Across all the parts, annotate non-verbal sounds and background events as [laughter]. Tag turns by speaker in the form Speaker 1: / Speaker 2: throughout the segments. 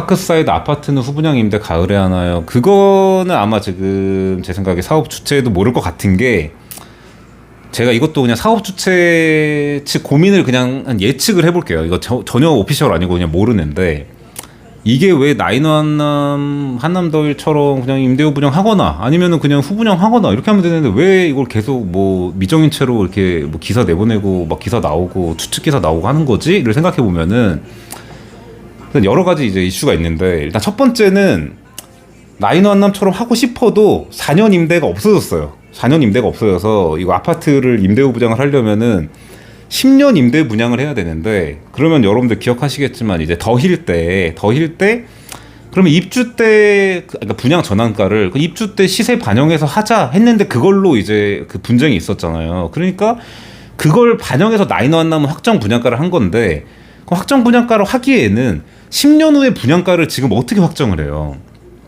Speaker 1: 파크사이드 아파트는 후분양 임대 가을에 하나요? 그거는 아마 지금 제 생각에 사업 주체도 모를 것 같은 게 제가 이것도 그냥 사업 주체 측 고민을 그냥 한 예측을 해볼게요. 이거 저- 전혀 오피셜 아니고 그냥 모르는데 이게 왜 나인호 한남 한남더일처럼 그냥 임대료 분양하거나 아니면은 그냥 후분양하거나 이렇게 하면 되는데 왜 이걸 계속 뭐 미정인 채로 이렇게 뭐 기사 내보내고 막 기사 나오고 추측 기사 나오고 하는 거지를 생각해 보면은 여러 가지 이제 이슈가 있는데 일단 첫 번째는 나인호 한남처럼 하고 싶어도 4년 임대가 없어졌어요. 4년 임대가 없어져서 이거 아파트를 임대료 부장을 하려면은 10년 임대 분양을 해야 되는데 그러면 여러분들 기억하시겠지만 이제 더힐 때 더힐 때 그러면 입주 때 그- 그러니까 분양 전환가를 그 입주 때 시세 반영해서 하자 했는데 그걸로 이제 그 분쟁이 있었잖아요. 그러니까 그걸 반영해서 나인호 한남은 확정 분양가를 한 건데 그 확정 분양가를 하기에는 10년 후에 분양가를 지금 어떻게 확정을 해요?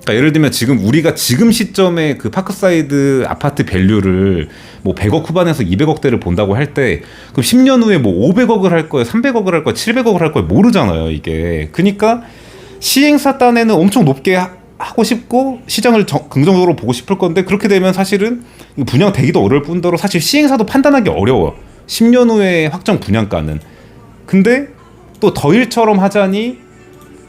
Speaker 1: 그러니까 예를 들면 지금 우리가 지금 시점에 그 파크사이드 아파트 밸류를 뭐 100억 후반에서 200억대를 본다고 할 때 그럼 10년 후에 뭐 500억을 할 거예요, 300억을 할 거예요, 700억을 할 거예요 모르잖아요 이게. 그러니까 시행사 딴에는 엄청 높게 하- 하고 싶고 시장을 정- 긍정적으로 보고 싶을 건데 그렇게 되면 사실은 이거 분양 되기도 어려울 뿐더러 사실 시행사도 판단하기 어려워. 10년 후에 확정 분양가는. 근데 또 더일처럼 하자니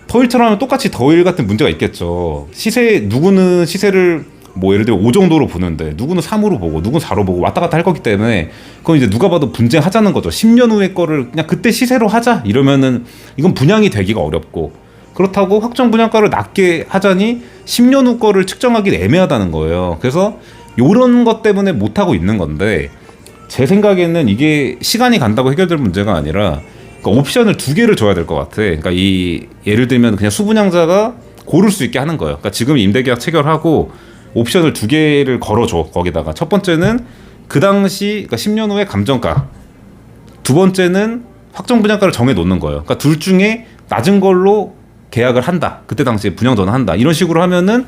Speaker 1: 더일처럼 하면 똑같이 더일 같은 문제가 있겠죠. 시세 누구는 시세를 뭐 예를 들어 5 정도로 보는데 누구는 3으로 보고 누구는 4로 보고 왔다 갔다 할 거기 때문에 그건 이제 누가 봐도 분쟁하자는 거죠. 10년 후에 거를 그냥 그때 시세로 하자 이러면은 이건 분양이 되기가 어렵고 그렇다고 확정 분양가를 낮게 하자니 10년 후 거를 측정하기 애매하다는 거예요. 그래서 요런 것 때문에 못 하고 있는 건데 제 생각에는 이게 시간이 간다고 해결될 문제가 아니라 그러니까 옵션을 두 개를 줘야 될 것 같아. 그러니까 이 예를 들면 그냥 수분양자가 고를 수 있게 하는 거예요. 그러니까 지금 임대계약 체결하고 옵션을 두 개를 걸어줘 거기다가 첫 번째는 그 당시 그러니까 10년 후에 감정가 두 번째는 확정 분양가를 정해 놓는 거예요. 그러니까 둘 중에 낮은 걸로 계약을 한다. 그때 당시에 분양 전환한다. 이런 식으로 하면은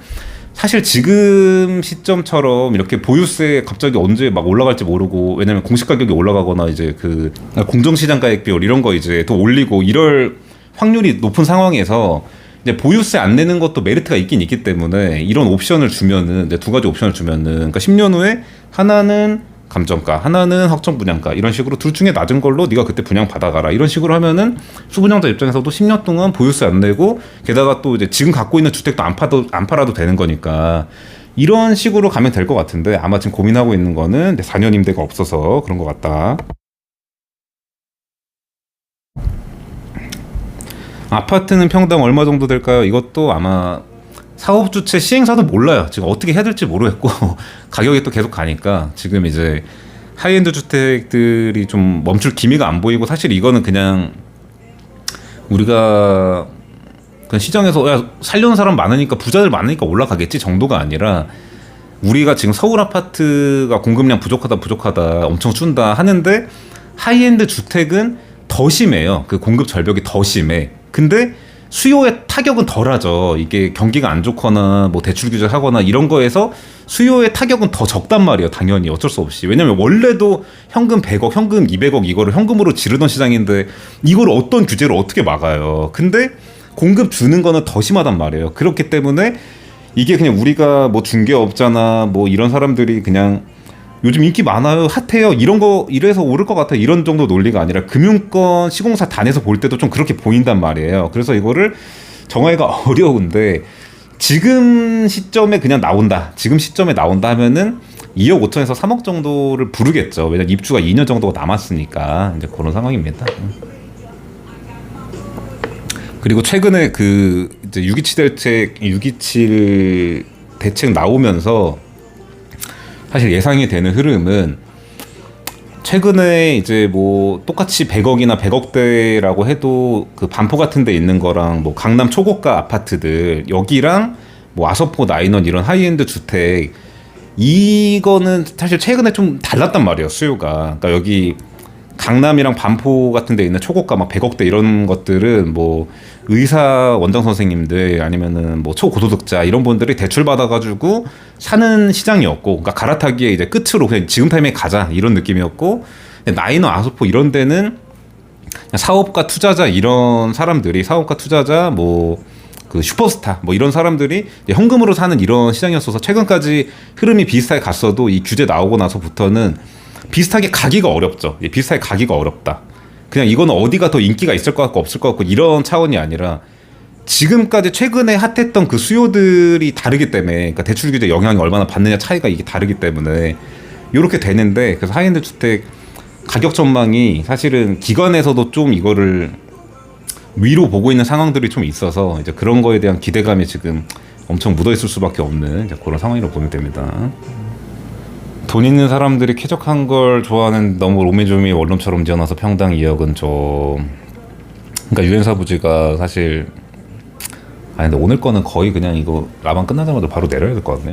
Speaker 1: 사실 지금 시점처럼 이렇게 보유세 갑자기 언제 막 올라갈지 모르고 왜냐면 공시 가격이 올라가거나 이제 그 공정 시장 가액 비율 이런 거 이제 더 올리고 이럴 확률이 높은 상황에서 이제 보유세 안 내는 것도 메리트가 있긴 있기 때문에 이런 옵션을 주면은 이제 두 가지 옵션을 주면은 그러니까 10년 후에 하나는 감정가, 하나는 확정 분양가 이런 식으로 둘 중에 낮은 걸로 네가 그때 분양 받아가라 이런 식으로 하면은 수분양자 입장에서도 10년 동안 보유세 안 내고 게다가 또 이제 지금 갖고 있는 주택도 안 팔도 안 팔아도 되는 거니까 이런 식으로 가면 될 것 같은데 아마 지금 고민하고 있는 거는 4년 임대가 없어서 그런 것 같다. 아파트는 평당 얼마 정도 될까요? 이것도 아마 사업 주체 시행사도 몰라요. 지금 어떻게 해야 될지 모르겠고 [laughs] 가격이 또 계속 가니까 지금 이제 하이엔드 주택들이 좀 멈출 기미가 안 보이고 사실 이거는 그냥 우리가 그냥 시장에서 야 살려는 사람 많으니까 부자들 많으니까 올라가겠지 정도가 아니라 우리가 지금 서울 아파트가 공급량 부족하다 부족하다 엄청 준다 하는데 하이엔드 주택은 더 심해요. 그 공급 절벽이 더 심해. 근데 수요의 타격은 덜하죠. 이게 경기가 안 좋거나 뭐 대출 규제하거나 이런 거에서 수요의 타격은 더 적단 말이에요. 당연히 어쩔 수 없이. 왜냐면 원래도 현금 100억, 현금 200억 이거를 현금으로 지르던 시장인데 이걸 어떤 규제로 어떻게 막아요. 근데 공급 주는 거는 더 심하단 말이에요. 그렇기 때문에 이게 그냥 우리가 뭐 중개업자나 뭐 이런 사람들이 그냥 요즘 인기 많아요, 핫해요, 이런 거 이래서 오를 것 같아 이런 정도 논리가 아니라 금융권 시공사 단에서 볼 때도 좀 그렇게 보인단 말이에요. 그래서 이거를 정하기가 [laughs] 어려운데 지금 시점에 그냥 나온다, 지금 시점에 나온다 하면은 2억 5천에서 3억 정도를 부르겠죠. 왜냐 면 입주가 2년 정도가 남았으니까 이제 그런 상황입니다. 그리고 최근에 그 이제 627 대책 627 대책 나오면서 사실 예상이 되는 흐름은 최근에 이제 뭐 똑같이 100억이나 100억대라고 해도 그 반포 같은 데 있는 거랑 뭐 강남 초고가 아파트들 여기랑 뭐 아서포 나인원 이런 하이엔드 주택 이거는 사실 최근에 좀 달랐단 말이에요 수요가. 그러니까 여기 강남이랑 반포 같은 데 있는 초고가 막 100억대 이런 것들은 뭐 의사 원장 선생님들 아니면은 뭐 초고소득자 이런 분들이 대출 받아가지고 사는 시장이었고 그러니까 갈아타기에 이제 끝으로 그냥 지금 타임에 가자 이런 느낌이었고 나이너 아소포 이런 데는 사업가 투자자 이런 사람들이 사업가 투자자 뭐 그 슈퍼스타 뭐 이런 사람들이 현금으로 사는 이런 시장이었어서 최근까지 흐름이 비슷하게 갔어도 이 규제 나오고 나서부터는 비슷하게 가기가 어렵죠. 예, 비슷하게 가기가 어렵다. 그냥 이거는 어디가 더 인기가 있을 것 같고 없을 것 같고 이런 차원이 아니라 지금까지 최근에 핫했던 그 수요들이 다르기 때문에 그러니까 대출 규제 영향이 얼마나 받느냐 차이가 이게 다르기 때문에 이렇게 되는데 그래서 하이엔드 주택 가격 전망이 사실은 기관에서도 좀 이거를 위로 보고 있는 상황들이 좀 있어서 이제 그런 거에 대한 기대감이 지금 엄청 묻어 있을 수밖에 없는 그런 상황이라고 보면 됩니다. 돈 있는 사람들이 쾌적한 걸 좋아하는 너무 로미조미 원룸처럼 지어놔서 평당 2억은 좀 그러니까 유엔사 부지가 사실 아니 근데 오늘 거는 거의 그냥 이거 라방 끝나자마자 바로 내려야 될 것 같네요.